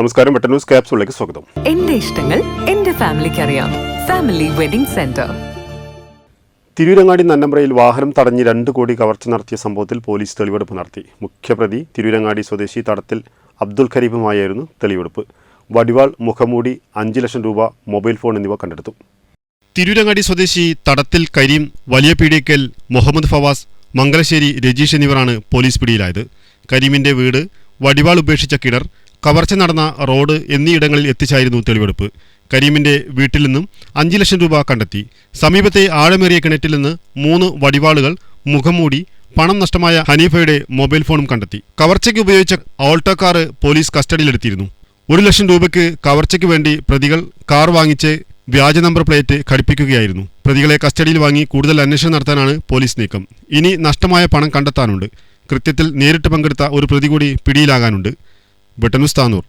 നമസ്കാരം വെട്ട ന്യൂസ് ക്യാപ്സുകളിലേക്ക് സ്വാഗതം. എന്റെ ഇഷ്ടങ്ങൾ എന്റെ ഫാമിലിക്ക് അറിയാം ഫാമിലി വെഡിംഗ് സെന്റർ. തിരൂരങ്ങാടി നന്നമ്പ്രയിൽ വാഹനം തടഞ്ഞ് രണ്ട് കോടി കവർച്ച നടത്തിയ സംഭവത്തിൽ പോലീസ് തെളിവെടുപ്പ് നടത്തി. മുഖ്യപ്രതി തിരൂരങ്ങാടി സ്വദേശി തടത്തിൽ അബ്ദുൽ ഖരീഫുമായിരുന്നു തെളിവെടുപ്പ്. വടിവാൾ മുഖമൂടി അഞ്ച് ലക്ഷം രൂപ മൊബൈൽ ഫോൺ എന്നിവ കണ്ടെടുത്തു. തിരൂരങ്ങാടി സ്വദേശി തടത്തിൽ കരീം വലിയ പീഡിയക്കൽ മുഹമ്മദ് ഫവാസ് മംഗലശ്ശേരി രജീഷ് എന്നിവരാണ് പോലീസ് പിടിയിലായത്. കരീമിന്റെ വീട് വടിവാൾ ഉപേക്ഷിച്ച കിണർ കവർച്ച നടന്ന റോഡ് എന്നീയിടങ്ങളിൽ എത്തിച്ചായിരുന്നു തെളിവെടുപ്പ്. കരീമിന്റെ വീട്ടിൽ നിന്നും അഞ്ച് ലക്ഷം രൂപ കണ്ടെത്തി. സമീപത്തെ ആഴമേറിയ കിണറ്റിൽ നിന്ന് മൂന്ന് വടിവാളുകൾ മുഖംമൂടി പണം നഷ്ടമായ ഹനീഫയുടെ മൊബൈൽ ഫോണും കണ്ടെത്തി. കവർച്ചയ്ക്ക് ഉപയോഗിച്ച ഓൾട്ടോ കാർ പോലീസ് കസ്റ്റഡിയിലെടുത്തിരുന്നു. ഒരു ലക്ഷം രൂപയ്ക്ക് കവർച്ചയ്ക്ക് വേണ്ടി പ്രതികൾ കാർ വാങ്ങിച്ച് വ്യാജ നമ്പർ പ്ലേറ്റ് ഘടിപ്പിക്കുകയായിരുന്നു. പ്രതികളെ കസ്റ്റഡിയിൽ വാങ്ങി കൂടുതൽ അന്വേഷണം നടത്താനാണ് പോലീസ് നീക്കം. ഇനി നഷ്ടമായ പണം കണ്ടെത്താനുണ്ട്. കൃത്യത്തിൽ നേരിട്ട് പങ്കെടുത്ത ഒരു പ്രതി കൂടി പിടിയിലാകാനുണ്ട്. താനൂർ